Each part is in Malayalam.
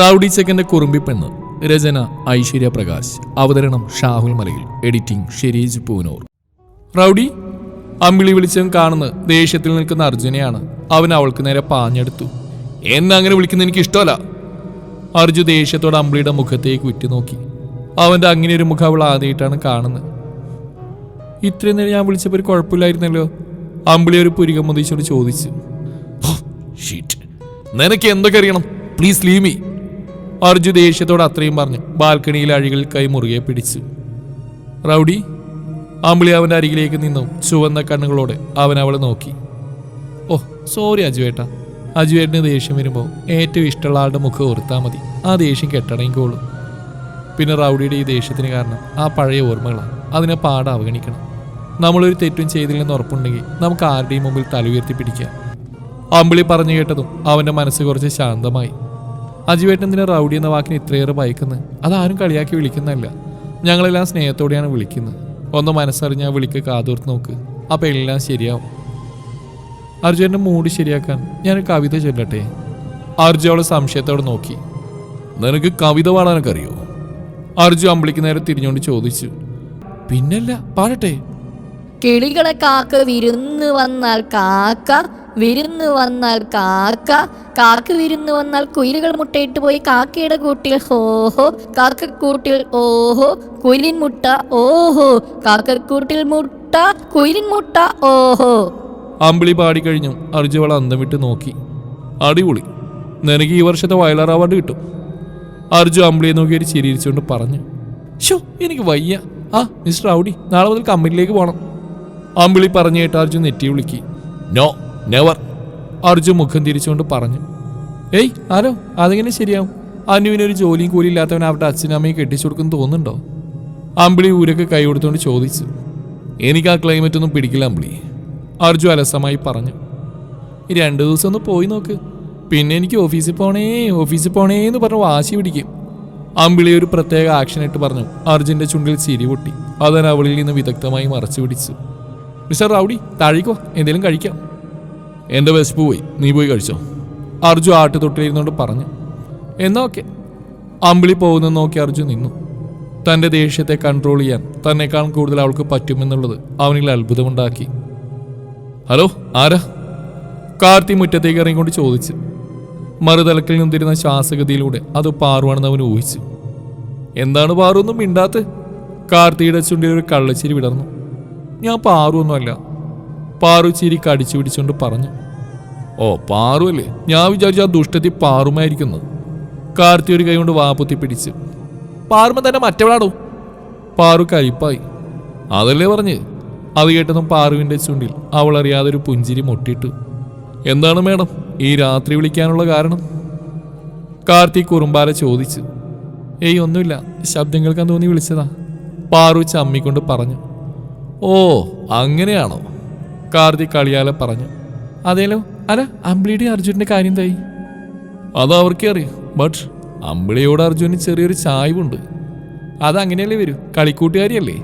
റൗഡി ചെക്കന്റെ കുറുമ്പി പെണ്ണ് രചന ഐശ്വര്യ പ്രകാശ്. അവതരണം ഷാഹുൽ മലയിൽ എഡിറ്റിംഗ് ഷെരീജ് പൂനൂർ. റൗഡി അമ്പിളി വിളിച്ചവൻ കാണുന്ന ദേഷ്യത്തിൽ നിൽക്കുന്ന അർജുനെയാണ് അവൻ അവൾക്ക് നേരെ പാഞ്ഞെടുത്തു. എന്നെ അങ്ങനെ വിളിക്കുന്ന എനിക്ക് ഇഷ്ടമല്ല. അർജു ദേഷ്യത്തോടെ അമ്പിളിയുടെ മുഖത്തേക്ക് ഉറ്റുനോക്കി അവന്റെ അങ്ങനെ ഒരു മുഖം അവൾ ആദ്യമായിട്ടാണ് കാണുന്നത്. ഇത്രയും നേരം ഞാൻ വിളിച്ചപ്പോൾ ഒരു കുഴപ്പമില്ലായിരുന്നല്ലോ? അമ്പിളി ഒരു പുരികം മുതിച്ചോട് ചോദിച്ചു. "ഹോ, നിനക്ക് എന്തൊക്കെ അറിയണം? പ്ലീസ് ലീവ് മീ അർജു ദേഷ്യത്തോട് അത്രയും പറഞ്ഞു ബാൽക്കണിയിൽ അഴികൾ കൈ മുറുകെ പിടിച്ചു. റൗഡി അമ്പിളി അവന്റെ അരികിലേക്ക് നിന്നും ചുവന്ന കണ്ണുകളോടെ അവൻ അവളെ നോക്കി. ഓ സോറി അജുവേട്ട. അജുവേട്ടന് ദേഷ്യം വരുമ്പോൾ ഏറ്റവും ഇഷ്ടമുള്ള ആളുടെ മുഖം ഓർത്താൽ മതി. ആ ദേഷ്യം കെട്ടടങ്ങിക്കോളും. പിന്നെ റൗഡിയുടെ ഈ ദേഷ്യത്തിന് കാരണം ആ പഴയ ഓർമ്മകളാണ് അതിനെ പാടെ അവഗണിക്കണം. നമ്മളൊരു തെറ്റും ചെയ്തില്ലെന്ന് ഉറപ്പുണ്ടെങ്കിൽ നമുക്ക് ആരുടെയും മുമ്പിൽ തല ഉയർത്തി പിടിക്കാം. അമ്പിളി പറഞ്ഞു കേട്ടതും അവന്റെ മനസ്സ് കുറച്ച് ശാന്തമായി. അജുവേട്ടൻ റൗഡി എന്ന വാക്കിന് ഇത്രയേറെ ഭയക്കുന്നത്? അതാരും കളിയാക്കി വിളിക്കുന്നതല്ല. ഞങ്ങളെല്ലാം സ്നേഹത്തോടെയാണ് വിളിക്കുന്നത്. ഒന്ന് മനസ്സറിഞ്ഞ് ആ വിളിക്ക് കാതോർത്ത് നോക്ക്. അപ്പം എല്ലാം ശരിയാവും. അർജുന്റെ മൂഡ് ശരിയാക്കാൻ ഞാൻ കവിത ചൊല്ലട്ടെ? അർജു അവളെ സംശയത്തോടെ നോക്കി. നിനക്ക് കവിത പാടാനൊക്കെ അറിയോ അർജു അമ്പിളിക്ക് നേരെ തിരിഞ്ഞുകൊണ്ട് ചോദിച്ചു. പിന്നല്ല പാടട്ടെ. കിളികളെ കാക്ക വിരുന്ന് വന്നാൽ കാക്ക വിരുന്ന് വന്നാൽ കാക്ക കാക്ക വിരുന്ന് വന്നാൽ കുയിലുകൾ മുട്ടയിട്ട് പോയി കാക്കയുടെ കൂട്ടിൽ ഹോഹോ കാക്കക്കൂട്ടിൽ ഓഹോ കുയിലിൻ മുട്ട ഓഹോ കാക്കക്കൂട്ടിൽ മുട്ട കുയിലിൻ മുട്ട ഓഹോ അമ്പിളി പാടി കഴിഞ്ഞു. അർജുവള അന്തം വിട്ട് നോക്കി. അടിപൊളി. നിനക്ക് ഈ വർഷത്തെ വയലാർ അവാർഡ് കിട്ടും. അർജു അമ്പിളിയെ നോക്കി ഒരു ചിരിച്ചുകൊണ്ട് പറഞ്ഞു. ഷോ എനിക്ക് വയ്യ. ആ മിസ്റ്റർ ഔഡി നാളെ മുതൽ കമ്പനിയിലേക്ക് പോകണം അമ്പിളി പറഞ്ഞു കേട്ട് അർജു നെറ്റി വിളിക്കി. നോ നെവർ അർജുൻ മുഖം തിരിച്ചുകൊണ്ട് പറഞ്ഞു. ഏയ് ആരോ? അതെങ്ങനെ ശരിയാവും? അനുവിനൊരു ജോലിയും കൂലി ഇല്ലാത്തവൻ അവരുടെ അച്ഛനമ്മയും കെട്ടിച്ചു കൊടുക്കുന്നു തോന്നുന്നുണ്ടോ? അമ്പിളി ഊരൊക്കെ കൈ കൊടുത്തുകൊണ്ട് ചോദിച്ചു. എനിക്ക് ആ ക്ലൈമറ്റ് ഒന്നും പിടിക്കില്ല അമ്പിളി അർജു അലസമായി പറഞ്ഞു. രണ്ട് ദിവസം ഒന്ന് പോയി നോക്ക്. പിന്നെ എനിക്ക് ഓഫീസിൽ പോണേ ഓഫീസിൽ പോണേ എന്ന് പറഞ്ഞ് വാശി പിടിക്കും. അമ്പിളി ഒരു പ്രത്യേക ആക്ഷൻ ഇട്ട് പറഞ്ഞു. അർജുന്റെ ചുണ്ടിൽ ചിരി പൊട്ടി. അതൻ അവളിൽ നിന്ന് വിദഗ്ധമായി മറച്ചു പിടിച്ചു. മിസ്റ്റർ റൗഡി താഴേക്കോ? എന്തെങ്കിലും കഴിക്കാം. എന്റെ വിശപ്പ് പോയി. നീ പോയി കഴിച്ചോ? അർജു ആട്ടുതൊട്ടിലിരുന്നോണ്ട് പറഞ്ഞു. എന്നാ ഓക്കെ. അമ്പിളി പോകുന്നത് നോക്കി അർജു നിന്നു. തന്റെ ദേഷ്യത്തെ കൺട്രോൾ ചെയ്യാൻ തന്നെക്കാൾ കൂടുതൽ അവൾക്ക് പറ്റുമെന്നുള്ളത് അവനിൽ അത്ഭുതമുണ്ടാക്കി. ഹലോ ആരാ? കാർത്തി മുറ്റത്തേക്ക് ഇറങ്ങിക്കൊണ്ട് ചോദിച്ചു. മറുതലക്കിൽ നിന്നിരുന്ന ശ്വാസഗതിയിലൂടെ അത് പാറുവാണെന്ന് അവൻ ഊഹിച്ചു. എന്താണ് പാറു ഒന്നും മിണ്ടാത്ത് കാർത്തിയുടെ ചുണ്ടിൽ ഒരു കള്ളച്ചിരി വിടർന്നു. ഞാൻ പാറു ഒന്നുമല്ല പാറു ചിരി കടിച്ചു പിടിച്ചുകൊണ്ട് പറഞ്ഞു ഓ പാറു അല്ലേ ഞാൻ വിചാരിച്ചു ആ ദുഷ്ടത്തി പാറുമായിരിക്കുന്നത്. കാർത്തി ഒരു കൈ കൊണ്ട് വാപ്പുത്തി പിടിച്ചു പാറുമ തന്നെ മറ്റവളാണോ? പാറു കഴിപ്പായി അതല്ലേ പറഞ്ഞ്? അത് കേട്ടതും പാറുവിന്റെ ചുണ്ടിൽ അവൾ അറിയാതെ ഒരു പുഞ്ചിരി മുട്ടിട്ടു എന്താണ് മേഡം ഈ രാത്രി വിളിക്കാനുള്ള കാരണം? കാർത്തി കുറുമ്പാല ചോദിച്ചു ഏയ് ഒന്നുമില്ല. ശബ്ദം കേൾക്കാൻ തോന്നി വിളിച്ചതാ. പാറു ചമ്മിക്കൊണ്ട് പറഞ്ഞു ഓ അങ്ങനെയാണോ? കാർത്തിക് കളിയാലെ പറഞ്ഞു. അതേലോ? അല്ല അമ്പിളിയുടെ അർജുന്റെ കാര്യം തായി അത് അവർക്കേ അറിയാം. ബട്ട് അമ്പിളിയോട് അർജുന് ചെറിയൊരു ചായ്വുണ്ട്. അതങ്ങനെയല്ലേ വരൂ? കളിക്കൂട്ടുകാരിയല്ലേ?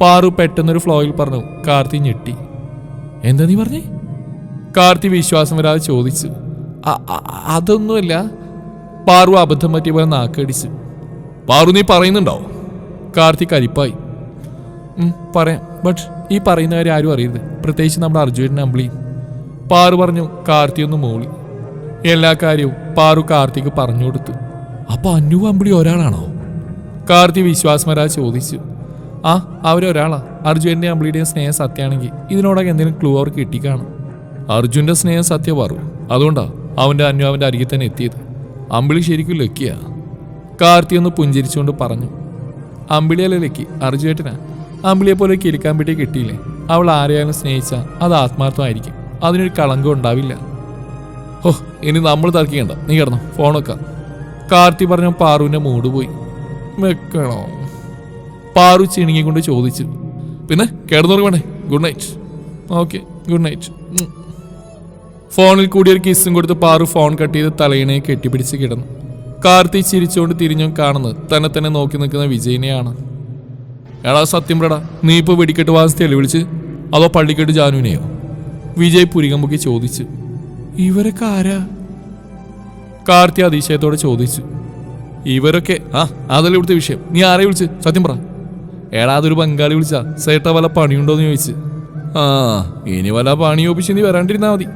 പാറു പെട്ടെന്നൊരു ഫ്ലോയിൽ പറഞ്ഞു കാർത്തി ഞെട്ടി. എന്താ നീ പറഞ്ഞേ? കാർത്തി വിശ്വാസം വരാതെ ചോദിച്ചു "അ- അ- അതൊന്നുമല്ല. പാറു അബദ്ധം പറ്റിയ പോലെ നാക്കടിച്ചു. പാറു നീ പറയുന്നുണ്ടോ കാർത്തി കരിപ്പായി. "ഉം, പറയാം. ബട്ട് ഈ പറയുന്ന കാര്യം ആരും അറിയരുത്. പ്രത്യേകിച്ച് നമ്മുടെ അർജുനൻ അമ്പിളിയും പാറു പറഞ്ഞു കാർത്തി ഒന്ന് മൂളി. എല്ലാ കാര്യവും പാറു കാർത്തിക്ക് പറഞ്ഞു കൊടുത്തു. അപ്പോൾ അന്നു അമ്പിളി ഒരാളാണോ? കാർത്തി വിശ്വാസമരാ ചോദിച്ചു. ആ അവരൊരാളാ. അർജുന്റെ അമ്പിളിയുടെയും സ്നേഹം സത്യമാണെങ്കിൽ ഇതിനോടൊക്കെ എന്തെങ്കിലും ക്ലൂ അവർക്ക് കിട്ടിക്കാണും. അർജുന്റെ സ്നേഹം സത്യ പറു. അതുകൊണ്ടാ അവന്റെ അന്നു അവന്റെ അരികിൽ തന്നെ എത്തിയത്. അമ്പിളി ശരിക്കും ലക്കിയാ. കാർത്തി ഒന്ന് പുഞ്ചിരിച്ചുകൊണ്ട് പറഞ്ഞു. അമ്പിളിയല്ലേ ലക്കി? അർജുവേട്ടനാ അമ്പിളിയെ പോലെ കിലുക്കാൻ പറ്റി കിട്ടിയില്ലേ? അവൾ ആരെയാലും സ്നേഹിച്ച അത് ആത്മാർത്ഥമായിരിക്കും. അതിനൊരു കളങ്കം ഉണ്ടാവില്ല. ഓ ഇനി നമ്മൾ തർക്കിക്കണ്ട. നീ കിടന്നോ ഫോൺ വെക്കാം. കാർത്തി പറഞ്ഞ പാറുവിന്റെ മൂട് പോയി. വെക്കണോ? പാറു ചിണുങ്ങിക്കൊണ്ട് ചോദിച്ചു. പിന്നെ കിടന്നുറങ്ങണേ. Good night okay good night ഫോണിൽ കൂടി ഒരു കിസ്സും കൊടുത്ത് പാറു ഫോൺ കട്ട് ചെയ്ത് തലയിണയെ കെട്ടിപ്പിടിച്ച് കിടന്നു. കാർത്തി ചിരിച്ചുകൊണ്ട് തിരിഞ്ഞു കാണുന്നത് തന്നെ തന്നെ നോക്കി നിൽക്കുന്ന വിജയനെയാണ്. എടാ സത്യം പ്രടാ നീ ഇപ്പോൾ വെടിക്കെട്ട് വാസത്തെ വിളിച്ച്? അതോ പള്ളിക്കെട്ട് ജാനുവിനെയോ? വിജയ് പുരികമ്പൊക്കെ ചോദിച്ചു. ഇവരൊക്കെ ആരാ? കാർത്തി അതിശയത്തോടെ ചോദിച്ചു. ഇവരൊക്കെ ആ അതല്ലേ ഇവിടുത്തെ വിഷയം. നീ ആരെ വിളിച്ച്? സത്യം പറ. എടാ അതൊരു ബംഗാളി വിളിച്ചാ. സേട്ട വല്ല പണിയുണ്ടോന്ന് ചോദിച്ച്. ആ ഇനി വല്ല പണി ഒപ്പിച്ച് നീ വരാണ്ടിരുന്നാ മതി.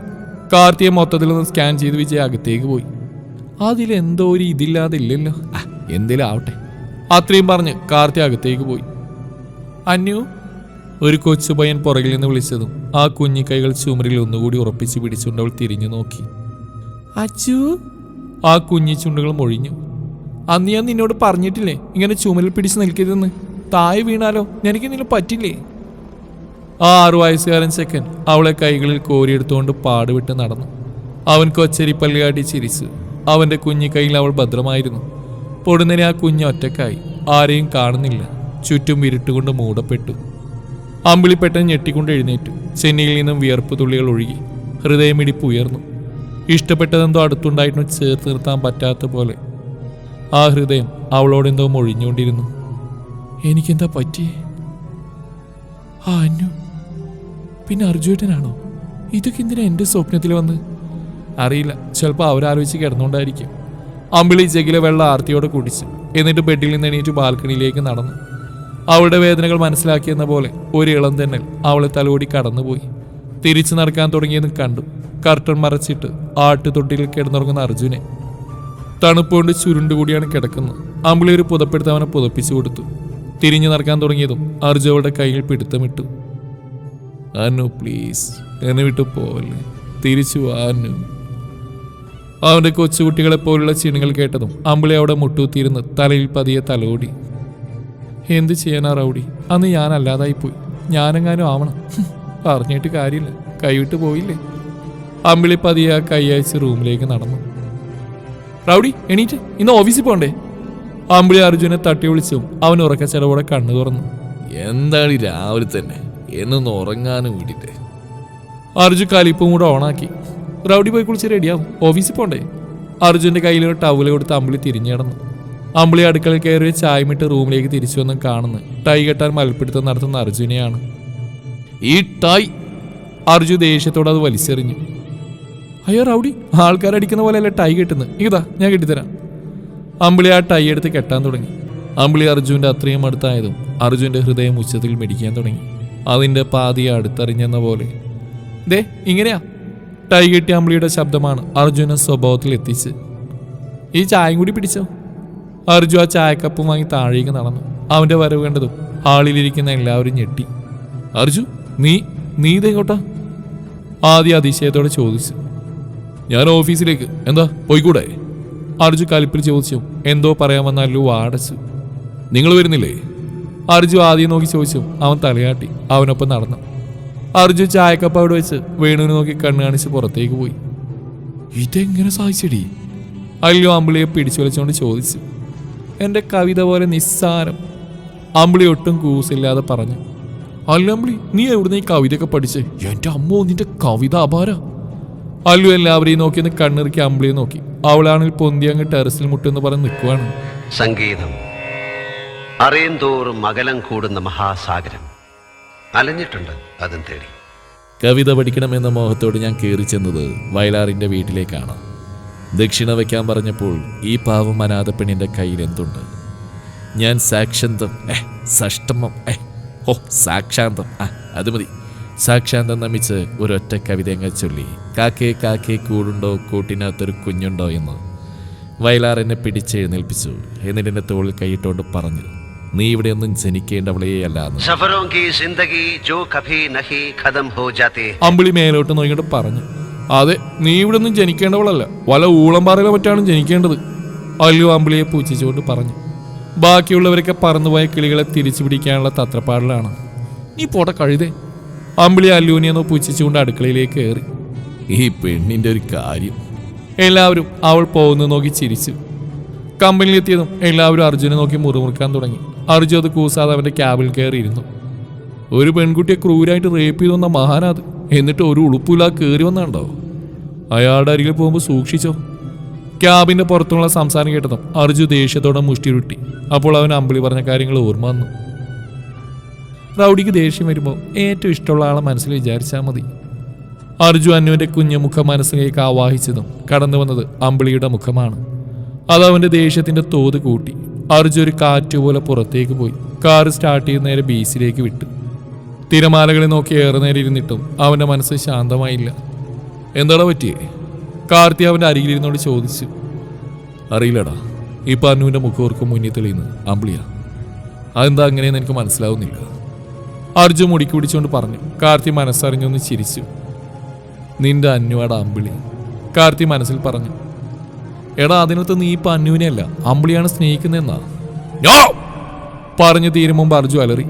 കാർത്തിയെ മൊത്തത്തിൽ ഒന്ന് സ്കാൻ ചെയ്ത് വിജയ് അകത്തേക്ക് പോയി. അതിലെന്തോ ഒരു ഇതില്ലാതെ ഇല്ലല്ലോ. എന്തേലും ആവട്ടെ. അത്രയും പറഞ്ഞ് കാർത്തി അകത്തേക്ക് പോയി. അന്യു ഒരു കൊച്ചു പയ്യൻ പുറകിൽ നിന്ന് വിളിച്ചതും ആ കുഞ്ഞിക്കൈകൾ ചുമരിൽ ഒന്നുകൂടി ഉറപ്പിച്ച് പിടിച്ചുകൊണ്ട് അവൾ തിരിഞ്ഞു നോക്കി. അച്ചു? ആ കുഞ്ഞി ചുണ്ടുകൾ മൊഴിഞ്ഞു. അന്ന് ഞാൻ നിന്നോട് പറഞ്ഞിട്ടില്ലേ ഇങ്ങനെ ചുമരിൽ പിടിച്ച് നിൽക്കരുതെന്ന്? തായ് വീണാലോ എനിക്ക് നിന്നെ പറ്റില്ലേ? ആ ആറു വയസ്സുകാരൻ ചെക്കൻ അവളെ കൈകളിൽ കോരിയെടുത്തുകൊണ്ട് പാടുവിട്ട് നടന്നു. അവൻ കൊച്ചരിപ്പല്ലി കാട്ടി ചിരിച്ചു. അവന്റെ കുഞ്ഞിക്കൈയിൽ അവൾ ഭദ്രമായിരുന്നു. പൊടുന്നനെ ആ കുഞ്ഞ് ഒറ്റക്കായി ആരെയും കാണുന്നില്ല. ചുറ്റും ഇരുട്ടുകൊണ്ട് മൂടപ്പെട്ടു. അമ്പിളിപ്പെട്ടൻ ഞെട്ടിക്കൊണ്ട് എഴുന്നേറ്റു. ചെന്നിയിൽ നിന്നും വിയർപ്പ് തുള്ളികൾ ഒഴുകി. ഹൃദയമിടിപ്പ് ഉയർന്നു. ഇഷ്ടപ്പെട്ടതെന്തോ അടുത്തുണ്ടായിട്ടും ചേർത്ത് നിർത്താൻ പറ്റാത്ത പോലെ. ആ ഹൃദയം അവളോടെന്തോ മൊഴിഞ്ഞുകൊണ്ടിരുന്നു. എനിക്കെന്താ പറ്റി? ആ അന്നു. പിന്നെ അർജുനനാണോ ഇതൊക്കെ എന്തിനാ എന്റെ സ്വപ്നത്തിൽ വന്ന്? അറിയില്ല. ചിലപ്പോൾ അവരാലോചിച്ച് കിടന്നുകൊണ്ടായിരിക്കും. അമ്പിളി ജഗിലെ വെള്ളം ആർത്തിയോടെ കുടിച്ച്. എന്നിട്ട് ബെഡിൽ നിന്ന് എണീറ്റ് ബാൽക്കണിയിലേക്ക് നടന്നു. അവളുടെ വേദനകൾ മനസ്സിലാക്കിയെന്ന പോലെ ഒരു ഇളം തന്നെ അവളെ തലോടി കടന്നുപോയി. തിരിച്ചു നടക്കാൻ തുടങ്ങിയതും കണ്ടു. കർട്ടൺ മറച്ചിട്ട് ആട്ടുതൊട്ടിയിൽ കിടന്നുറങ്ങുന്ന അർജുനെ. തണുപ്പുകൊണ്ട് ചുരുണ്ടുകൂടിയാണ് കിടക്കുന്നത്. അമ്പിളി ഒരു പുതപ്പെടുത്ത് അവനെ പുതപ്പിച്ചു കൊടുത്തു. തിരിഞ്ഞു നടക്കാൻ തുടങ്ങിയതും അർജു അവളുടെ കയ്യിൽ പിടുത്തമിട്ടു. അനു പ്ലീസ് എന്നെ വിട്ടു പോവല്ലേ. തിരിച്ചു അനു. അവന്റെ കൊച്ചുകുട്ടികളെ പോലുള്ള ചിണുകൾ കേട്ടതും അമ്പിളി അവിടെ മുട്ടൂത്തിയിരുന്ന് തലയിൽ പതിയെ തലോടി. എന്ത് ചെയ്യാനാ റൗഡി? അന്ന് ഞാൻ അല്ലാതായി പോയി ഞാനെങ്ങാനും ആവണം. പറഞ്ഞിട്ട് കാര്യമില്ല. കൈവിട്ട് പോയില്ലേ? അമ്പിളി പതിയെ ആ കൈ അയച്ച് റൂമിലേക്ക് നടന്നു. റൗഡി എണീറ്റ്. ഇന്ന് ഓഫീസിൽ പോണ്ടേ? അമ്പിളി അർജുനെ തട്ടി വിളിച്ചും അവൻ ഉറക്ക ചെലവോടെ കണ്ണു തുറന്നു. എന്താണ് ഈ രാവിലെ തന്നെ? എന്നൊന്ന് ഉറങ്ങാനും വിടില്ലേ അർജു കലിപ്പും കൂടെ ഓണാക്കി. റൗഡി പോയി കുളിച്ച് റെഡിയാവും ഓഫീസിൽ പോണ്ടേ? അർജുന്റെ കയ്യിലൊരു ടവൽ ടവൽ കൊടുത്ത് അമ്പിളി തിരിഞ്ഞു കിടന്നു അമ്പിളി അടുക്കളയിൽ കയറി ചായമിട്ട് റൂമിലേക്ക് തിരിച്ചു വന്നും കാണുന്നു. ടൈ കെട്ടാൻ മൽപ്പിടുത്തം നടത്തുന്ന അർജുനെയാണ്. ഈ ടൈ! അർജു ദേഷ്യത്തോടെ അത് വലിച്ചെറിഞ്ഞു. അയ്യോ റൗഡി! ആൾക്കാരടിക്കുന്ന പോലെയല്ല ടൈ കെട്ടുന്നത്? ഇതാ ഞാൻ കെട്ടിത്തരാം. അമ്പിളി ആ ടൈ എടുത്ത് കെട്ടാൻ തുടങ്ങി. അമ്പിളി അർജുന്റെ അത്രയും അടുത്തായതും അർജുന്റെ ഹൃദയം ഉച്ചത്തിൽ മിടിക്കാൻ തുടങ്ങി. അതിന്റെ പാതിയെ അടുത്തറിഞ്ഞെന്ന പോലെ. ദേ ഇങ്ങനെയാ. ടൈ കെട്ടിയ അമ്പിളിയുടെ ശബ്ദമാണ് അർജുനൻ സ്വഭാവത്തിൽ എത്തിച്ച് ഈ ചായം കൂടി പിടിച്ചോ? അർജു ആ ചായക്കപ്പും വാങ്ങി താഴേക്ക് നടന്നു. അവന്റെ വരവ് കണ്ടതും ഹാളിലിരിക്കുന്ന എല്ലാവരും ഞെട്ടി. അർജു നീ നീ ഇതെങ്ങോട്ടാ ആദ്യ അതിശയത്തോടെ ചോദിച്ചു. ഞാൻ ഓഫീസിലേക്ക്. എന്താ പോയിക്കൂടെ? അർജു കലിപ്പിൽ ചോദിച്ചു. എന്തോ പറയാൻ വന്നാലോ വാടച്ചു. നിങ്ങൾ വരുന്നില്ലേ? അർജു ആദ്യം നോക്കി ചോദിച്ചു. അവൻ തലയാട്ടി. അവനൊപ്പം നടന്നു. അർജു ചായക്കപ്പ് അവിടെ വെച്ച് വേണുവിനെ നോക്കി കണ്ണു കാണിച്ച് പുറത്തേക്ക് പോയി. ഇതെങ്ങനെ സാധിച്ചടി? അല്ലു അമ്പിളിയെ പിടിച്ചു വലിച്ചുകൊണ്ട് ചോദിച്ചു. എന്റെ കവിത പോലെ നിസ്സാരം. അമ്പിളി ഒട്ടും കൂസില്ലാതെ പറഞ്ഞു അല്ല അമ്പിളി നീ എവിടുന്ന് ഈ കവിതയൊക്കെ പഠിച്ചേ? എന്റെ അമ്മോ നിന്റെ കവിത അപാര. അല്ലു എല്ലാവരെയും നോക്കി ഒന്ന് കണ്ണിറുക്കി അമ്പിളിയെ നോക്കി. അവളാണെങ്കിൽ പൊന്തി അങ്ങ് ടെറസിൽ മുട്ടെന്ന് പറഞ്ഞ് നിൽക്കുവാണ്. സംഗീതം. അറിയന്തോറും അകലം കൂടുന്ന മഹാസാഗരം. അലഞ്ഞിട്ടുണ്ട് അതും തേടി. കവിത പഠിക്കണമെന്ന മോഹത്തോട് ഞാൻ കയറി ചെന്നത് വയലാറിന്റെ വീട്ടിലേക്കാണ്. ദക്ഷിണ വയ്ക്കാൻ പറഞ്ഞപ്പോൾ ഈ പാവം അനാഥ പെണ്ണിന്റെ കയ്യിൽ എന്തുണ്ട്? ഞാൻ സാക്ഷന്തം ഏഹ് സഷ്ടമം ഏഹ് ഓ സാക്ഷാന്തം ആ അത് മതി. സാക്ഷാന്തം നമിച്ച് ഒരൊറ്റ കവിത അങ്ങ് ചൊല്ലി. കാക്കേ കാക്കേ കൂടുണ്ടോ കൂട്ടിനകത്തൊരു കുഞ്ഞുണ്ടോ എന്ന്. വയലാർ എന്നെ പിടിച്ചെഴുന്നേൽപ്പിച്ചു എന്നിട്ട് എന്നെ തോളിൽ കൈയിട്ടുകൊണ്ട് പറഞ്ഞു നീ ഇവിടെ ഒന്നും ജനിക്കേണ്ടവളെയല്ല അമ്പിളി മേലോട്ട് നോക്കിയിട്ട് പറഞ്ഞു അതെ നീ ഇവിടെ ഒന്നും ജനിക്കേണ്ടവളല്ല. വല ഊളംപാറയിലെ മറ്റാണ് ജനിക്കേണ്ടത്. അല്ലു അമ്പിളിയെ പൂച്ചിച്ചുകൊണ്ട് പറഞ്ഞു. ബാക്കിയുള്ളവരൊക്കെ പറന്നുപോയ കിളികളെ തിരിച്ചു പിടിക്കാനുള്ള തത്രപ്പാടിലാണ്. നീ പോട കഴുതേ. അമ്പിളി അല്ലുവിനെയൊന്ന് പൂച്ചിച്ചുകൊണ്ട് അടുക്കളയിലേക്ക് കയറി. ഈ പെണ്ണിന്റെ ഒരു കാര്യം. എല്ലാവരും അവൾ പോകുന്നത് നോക്കി ചിരിച്ചു. കമ്പനിയിലെത്തിയതും എല്ലാവരും അർജുനെ നോക്കി മുറിമുറുക്കാൻ തുടങ്ങി. അർജു അത് കൂസാതെ അവന്റെ ക്യാബിൽ കയറിയിരുന്നു. ഒരു പെൺകുട്ടിയെ ക്രൂരായിട്ട് റേപ്പ് ചെയ്തു വന്ന മഹാനാത്. എന്നിട്ട് ഒരു ഉളുപ്പില്ലാതെ കയറി വന്നാണ്ടോ? അയാളുടെ അരികിൽ പോകുമ്പോൾ സൂക്ഷിച്ചോ. ക്യാബിന്റെ പുറത്തുള്ള സംസാരം കേട്ടതും അർജു ദേഷ്യത്തോടെ മുഷ്ടിരുട്ടി അപ്പോൾ അവൻ അമ്പിളി പറഞ്ഞ കാര്യങ്ങൾ ഓർമ്മ വന്നു. റൗഡിക്ക് ദേഷ്യം വരുമ്പോൾ ഏറ്റവും ഇഷ്ടമുള്ള ആളെ മനസ്സിൽ വിചാരിച്ചാൽ മതി. അർജു അന്നുവിന്റെ കുഞ്ഞു മുഖം മനസ്സിലേക്ക് ആവാഹിച്ചതും കടന്നു വന്നത് അമ്പിളിയുടെ മുഖമാണ്. അത് അവന്റെ ദേഷ്യത്തിന്റെ തോത് കൂട്ടി. അർജു ഒരു കാറ്റുപോലെ പുറത്തേക്ക് പോയി. കാർ സ്റ്റാർട്ട് ചെയ്യുന്ന നേരെ ബീച്ചിലേക്ക് വിട്ടു. തിരമാലകളെ നോക്കി ഏറെ നേരം ഇരുന്നിട്ടും അവന്റെ മനസ്സ് ശാന്തമായില്ല. എന്താടാ പറ്റിയേ? കാർത്തി അവന്റെ അരികിലിരുന്നോട് ചോദിച്ചു. അറിയില്ലടാ ഈ അന്നുവിന്റെ മുഖവർക്ക് മുന്നിൽ തെളിയുന്നു. അമ്പിളിയ അതെന്താ അങ്ങനെയെന്ന് എനിക്ക് മനസ്സിലാവുന്നില്ല. അർജു മുടിക്ക് പിടിച്ചുകൊണ്ട് പറഞ്ഞു. കാർത്തി മനസ്സറിഞ്ഞൊന്ന് ചിരിച്ചു. നിന്റെ അന്നുവാട അമ്പിളി കാർത്തി മനസ്സിൽ പറഞ്ഞു. എടാ അതിനകത്ത് നീ ഇപ്പം അന്നുവിനെയല്ല അമ്പിളിയാണ് സ്നേഹിക്കുന്നതെന്നാ! പറഞ്ഞു തീരും അർജു അലറി.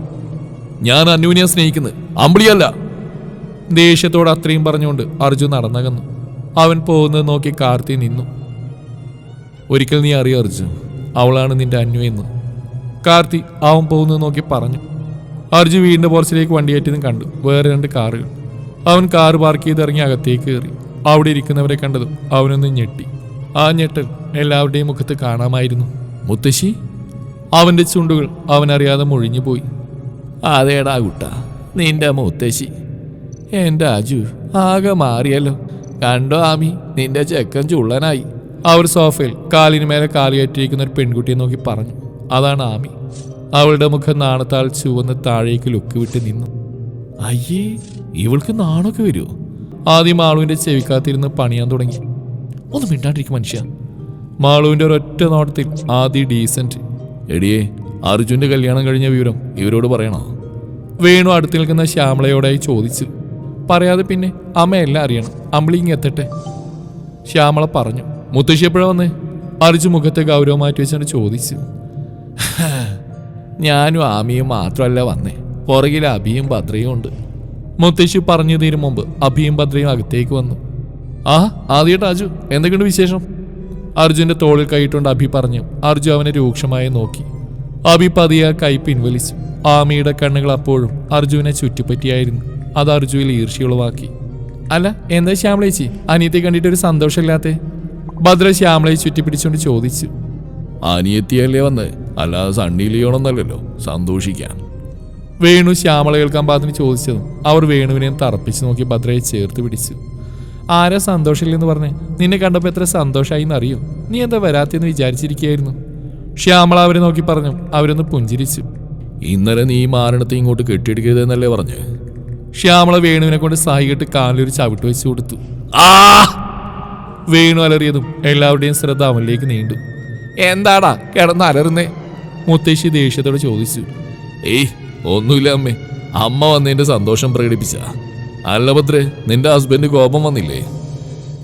ഞാൻ അന്നുവിനെയാ സ്നേഹിക്കുന്നത്. അമ്പിളിയല്ല. ദേഷ്യത്തോട് അത്രയും പറഞ്ഞുകൊണ്ട് അർജുൻ നടന്നകന്നു. അവൻ പോകുന്നത് നോക്കി കാർത്തി നിന്നു. ഒരിക്കൽ നീ അറിയോ അർജുൻ അവളാണ് നിന്റെ അന്യു എന്ന്? കാർത്തി അവൻ പോകുന്നത് നോക്കി പറഞ്ഞു. അർജു വീടിന്റെ പോർച്ചിലേക്ക് വണ്ടിയേറ്റിന്ന് കണ്ടു. വേറെ രണ്ട് കാറുകൾ. അവൻ കാർ പാർക്ക് ചെയ്ത് ഇറങ്ങി അകത്തേക്ക് കയറി. അവിടെ ഇരിക്കുന്നവരെ കണ്ടതും അവനൊന്ന് ഞെട്ടി. ആ ഞെട്ടൽ എല്ലാവരുടെയും മുഖത്ത് കാണാമായിരുന്നു. മുത്തശ്ശി? അവന്റെ ചുണ്ടുകൾ അവനറിയാതെ മുഴിഞ്ഞു പോയി അതേടാ കുട്ട നിന്റെ മുത്തശ്ശി എന്റെ അജു ആകെ മാറിയല്ലോ. കണ്ടോ ആമി നിന്റെ ചെക്കൻ ചുള്ളനായി. അവർ സോഫയിൽ കാലിന് മേലെ കാലിയേറ്റിരിക്കുന്ന ഒരു പെൺകുട്ടിയെ നോക്കി പറഞ്ഞു. അതാണ് ആമി. അവളുടെ മുഖം നാണത്താൽ ചുവന്ന് താഴേക്ക് ലുക്ക് വിട്ട് നിന്നു. അയ്യേ ഇവൾക്ക് നാണൊക്കെ വരുമോ ആദ്യം മാളുവിന്റെ ചെവിക്കാത്തിരുന്ന് പണിയാൻ തുടങ്ങി. ഒന്ന് മിണ്ടാണ്ടിരിക്കും മനുഷ്യ. മാളുവിന്റെ ഒരൊറ്റ നോട്ടത്തിൽ ആദ്യ ഡീസന്റ് എടിയേ അർജുന്റെ കല്യാണം കഴിഞ്ഞ വിവരം ഇവരോട് പറയണോ? വേണു അടുത്ത് നിൽക്കുന്ന ശ്യാമളയോടായി ചോദിച്ചു. പറയാതെ പിന്നെ അമ്മയെല്ലാം അറിയണം. അമ്പിളി ഇങ്ങ് എത്തട്ടെ. ശ്യാമള പറഞ്ഞു. മുത്തശ്ശി എപ്പോഴാണ് വന്നേ? അർജു മുഖത്തെ ഗൗരവം മാറ്റി വെച്ചുകൊണ്ട് ചോദിച്ചു. ഞാനും ആമിയും മാത്രമല്ല വന്നേ. പുറകിൽ അഭിയും ഭദ്രയും ഉണ്ട്. മുത്തശ്ശി പറഞ്ഞു തീരും മുമ്പ് അഭിയും ഭദ്രയും അകത്തേക്ക് വന്നു. ആ ആദ്യമായിട്ട് അജു എന്തൊക്കെയുണ്ട് വിശേഷം? അർജുന്റെ തോളിൽ കൈയിട്ടുകൊണ്ട് അഭി പറഞ്ഞു. അർജു അവനെ രൂക്ഷമായി നോക്കി. അഭി പതിയെ കൈ പിൻവലിച്ചു. ആമിയുടെ കണ്ണുകൾ അപ്പോഴും അർജുവിനെ ചുറ്റിപ്പറ്റിയായിരുന്നു. അത് അർജുവിൽ ഉളവാക്കി അല്ല എന്താ ശ്യാമളേച്ചി? അനിയത്തെ കണ്ടിട്ട് ഒരു സന്തോഷമില്ലാത്തെ? ഭദ്ര ശ്യാമളയെ ചുറ്റിപ്പിടിച്ചുകൊണ്ട് ചോദിച്ചു. അനിയത്തിയല്ലേ വന്ന്? അല്ലാതെ സണ്ണി ലിയോണൊന്നല്ലല്ലോ. സന്തോഷിക്കാൻ വേണു ശ്യാമള കേൾക്കാൻ പാത്തിന് ചോദിച്ചതും അവർ വേണുവിനെ തറപ്പിച്ചു നോക്കി ഭദ്രയെ ചേർത്ത് പിടിച്ചു. ആരാ സന്തോഷമില്ലെന്ന് പറഞ്ഞേ? നിന്നെ കണ്ടപ്പോൾ എത്ര സന്തോഷമായി എന്നറിയോ നീ എന്താ വരാത്തെന്ന് വിചാരിച്ചിരിക്കുകയായിരുന്നു? ശ്യാമള അവരെ നോക്കി പറഞ്ഞു. അവരൊന്ന് പുഞ്ചിരിച്ചു. ഇന്നലെ നീ മാരണത്തെ ഇങ്ങോട്ട് കെട്ടിയെടുക്കരുതെന്നല്ലേ പറഞ്ഞ്? ശ്യാമള വേണുവിനെ കൊണ്ട് സായികെട്ട് കാലിലൊരു ചവിട്ട് വെച്ചു കൊടുത്തു. ആ! വേണു അലറിയതും എല്ലാവരുടെയും ശ്രദ്ധ അവനിലേക്ക് നീണ്ടു. എന്താടാ കിടന്ന് അലറുന്നേ? മുത്തശ്ശി ദേഷ്യത്തോടെ ചോദിച്ചു. ഏയ് ഒന്നുമില്ല അമ്മേ. അമ്മ വന്നതിന്റെ സന്തോഷം പ്രകടിപ്പിച്ച. അല്ല ഭദ്രേ നിന്റെ ഹസ്ബൻഡ് കോപം വന്നില്ലേ?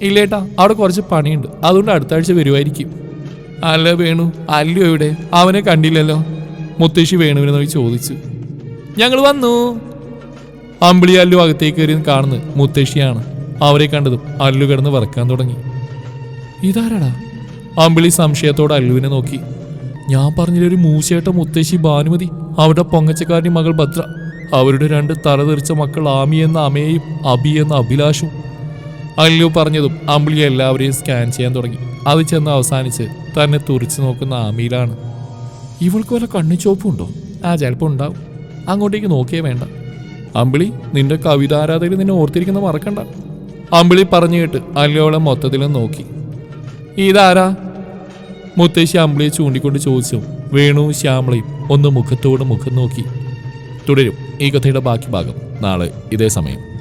ഇല്ലേട്ടാ അവിടെ കുറച്ച് പണിയുണ്ട്. അതുകൊണ്ട് അടുത്ത ആഴ്ച വരുമായിരിക്കും അല്ല വേണു അല്ലു ഇവിടെ? അവനെ കണ്ടില്ലല്ലോ. മുത്തശ്ശി വേണുവിനെ നോക്കി ചോദിച്ചു. ഞങ്ങൾ വന്നു. അമ്പിളി അല്ലു അകത്തേക്ക് കയറി കാണുന്നത് മുത്തശ്ശിയാണ്. അവരെ കണ്ടതും അല്ലു കിടന്ന് വറക്കാൻ തുടങ്ങി. ഇതാരാടാ? അമ്പിളി സംശയത്തോടെ അല്ലുവിനെ നോക്കി. ഞാൻ പറഞ്ഞില്ലൊരു മൂശേട്ട മുത്തശ്ശി ഭാനുമതി അവരുടെ പൊങ്ങച്ചക്കാരന്റെ മകൾ ഭദ്ര. അവരുടെ രണ്ട് തലതെറിച്ച മക്കൾ ആമി എന്ന അമേയും അബി എന്ന അഭിലാഷും. അല്ലു പറഞ്ഞതും അമ്പിളി എല്ലാവരെയും സ്കാൻ ചെയ്യാൻ തുടങ്ങി. അത് ചെന്ന് അവസാനിച്ച് തന്നെ തുറിച്ചു നോക്കുന്ന ആമിയിലാണ്. ഇവൾക്ക് വല്ല കണ്ണു ചോപ്പുണ്ടോ ആ ചിലപ്പോൾ ഉണ്ടാവും. അങ്ങോട്ടേക്ക് നോക്കിയേ വേണ്ട. അമ്പിളി നിന്റെ കവിത ആരാധകർ നിന്നെ ഓർത്തിരിക്കുന്ന മറക്കണ്ട. അമ്പിളി പറഞ്ഞു കേട്ട് അല്ലയോളെ മൊത്തത്തിലും നോക്കി. ഇതാരാ? മുത്തശ്ശി അമ്പിളിയെ ചൂണ്ടിക്കൊണ്ട് ചോദിച്ചു വേണുവും ശ്യാമളയും ഒന്ന് മുഖത്തോട് മുഖം നോക്കി. തുടരും ഈ കഥയുടെ ബാക്കി ഭാഗം നാളെ ഇതേ സമയം.